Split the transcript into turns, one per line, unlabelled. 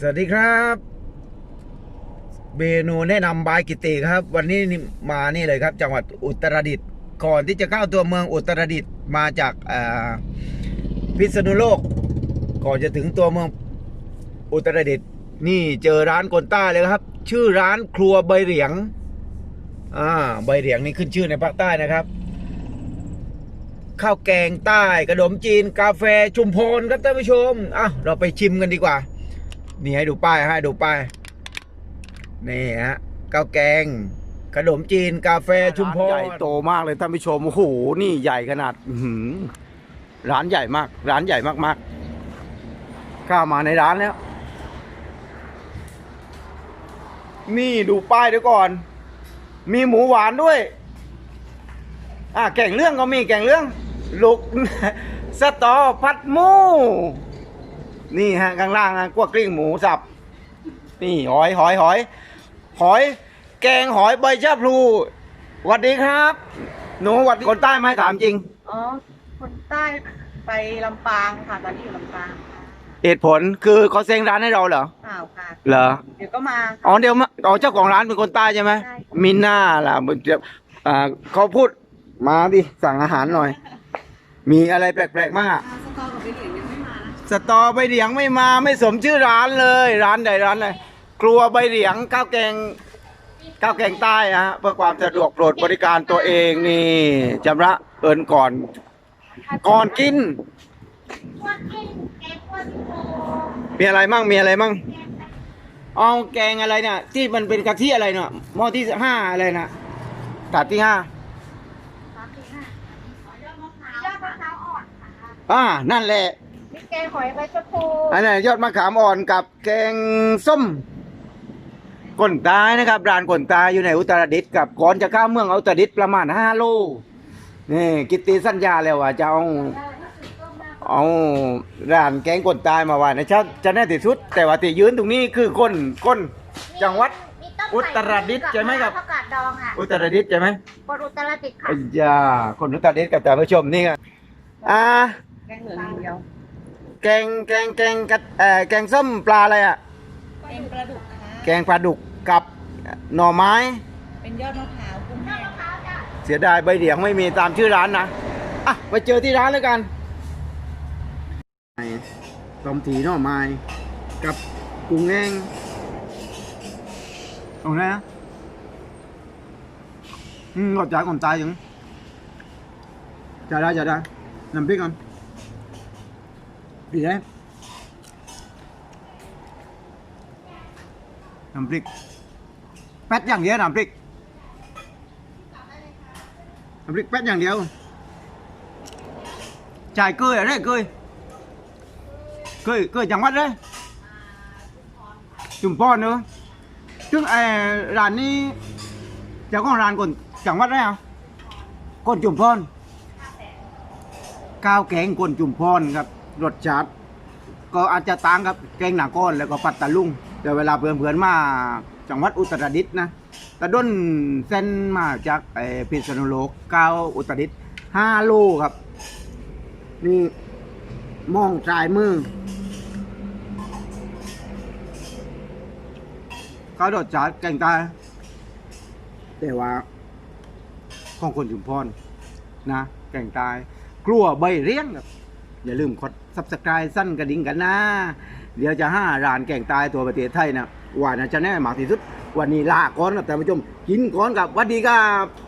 สวัสดีครับเมนูแนะนำบายกิติครับ วันนี้มานี่เลยครับ จังหวัดอุตรดิตถ์ก่อนที่จะเข้าตัวเมืองอุตรดิตถ์มาจากพิษณุโลก ก่อนจะถึงตัวเมืองอุตรดิตถ์นี่เจอร้านคนใต้เลยครับ ชื่อร้านครัวใบเหลียงอ่าใบเหลียงนี่ขึ้นชื่อในภาคใต้นะครับข้าวแกงใต้ขนมจีน กาแฟชุมพรครับท่านผู้ชมอะเราไปชิมกันดีกว่า นี่ให้ดูป้ายให้ดูป้ายนี่ฮะข้าวแกง ขนมจีนกาแฟชุมพ
ร้าน
ร
ใหญ่โตมากเลยท่านผู้ชมโอ้โหนี่ใหญ่ขนาดอื้อหือร้านใหญ่มาก ร้านใหญ่มากๆเข้ามาในร้านแล้ว นี่ดูป้ายด้วยก่อน มีหมูหวานด้วย อะแกงเรื่องก็มีแกงเรื่อง ลูกสตอผัดหมู นี่ฮะข้างล่างฮะกัวกลิ้งหมูสับ นี่หอยหอยหอย หอย แกงหอยใบชะพลูสวัสดีครับ หนูหวัดดีคนใต้ไหมถามจริง
อ๋อ คนใต้ไปลำปางค่ะตอนนี้อยู่ลำปางค่ะ
เหตุผลคือเขาเซ็งร้านให้เราเหรอ
เปล่าค่ะ
เหรอ
เดี๋ยวก็มา
อ๋อเดี๋ยวมาอ๋อเจ้าของร้านเป็นคนใต้ใช่ไหม
ใช่ค่ะ
มิน่าล่ะมันจะอ่าเขาพูดมาดิสั่งอาหารหน่อย มีอะไรแปลกๆมาก
สตอ
ใบเหลียงไม่มาไม่สมชื่อร้านเลย ร้านใดร้านไหนครัวใบเหลียงข้าวแกงข้าวแกงใต้ฮะเพื่อความสะดวกโปรดบริการตัวเองนี่จำระเอินก่อน ก่อนกิน มีอะไรมั่งมีอะไรมั่งเอาแกงอะไรเนี่ยที่มันเป็นกะทิอะไรเนาะหม้อที่ห้าอะไรนะถาดที่ห้า
ยอดมะพร้าวอ่อนค่ะ
อ่านั่นแหละ
มี แกงหอยใบชะพู
อันนี้นยอดมะขามอ่อนกับแกงส้มก้นตายนะครับร้านก้นตายอยู่ในอุตรดิตถ์กับก่อนจะเข้าเมืองอุตรดิตถ์ประมาณห้าโลนี่กิตติสัญญาแล้วว่าจะเอาเอาร้านแกงก้นตายมาไว้นะจะจะแน่ที่สุด แต่ว่าที่ยืนตรงนี้คือคนคนจังหวัดอุตรดิตถ์ใช่ไหมครับ
ผักกาดดองค่ะ
อุตรดิตถ์ใช่ไหม
คนอุตรดิตถ์ค่ะ
อ้ยาคนอุตรดิตถ์กับท่านผู้ชมนี่ไงอ่า
แกงเหลืองอย่างเดียว
แกงแกงแกงกับเอ่อแกงส้มปลาอะไรอะ
เป็นปลาดุกค่ะ
แกงปลาดุกกับหน่อไม้
เป็นยอดมะพร้าวกุ้งแห้งค่ะ
เสียดายใบเหลียงไม่มีตามชื่อร้านนะ อะไปเจอที่ร้านแล้วกันต้มถีหน่อไม้กับกุ้งแห้งเอาไงนะอืมรสจัดก่อนตายยังจะได้จะได้น้ำพริกก่อน ดีไหมน้ำพริกแป๊ดอย่างเดียวน้ำพริกน้ำพริกแป๊ดอย่างเดียวจ่ายเกยอะไรเกยเกยเกยจังหวัดเลยจุ่มพรเนอะซึ่งไอ้ร้านนี้เจ้าของร้านคนจังหวัดอะไรอะคนจุ่มพรข้าวแกงคนจุ่มพรครับ รสชาติก็อาจจะต่างกับแกงหนาก้อนแล้วก็ปัตตาลุงแต่เวลาเพื่อนๆมาจังหวัดอุตรดิตถ์นะตะด้นเส้นมาจากไอ้พิษณุโลกเก้าอุตรดิตถ์ห้าโลครับ นี่มองซ้ายมือเขาโดดจัดแกงตายแต่ว่า ของคนชุมพรนะแกงตายกลัวใบเลี้ยงครับ อย่าลืมกดซับสไครต์สั้นกระดิ่งกันนะ เดี๋ยวจะห้าร้านแก่งตายตัวประเทศไทยนะว่านะจะแน่มากที่สุด วันนี้ลาก่อนครับท่านผู้ชมกินก่อนกับวัสดีครับ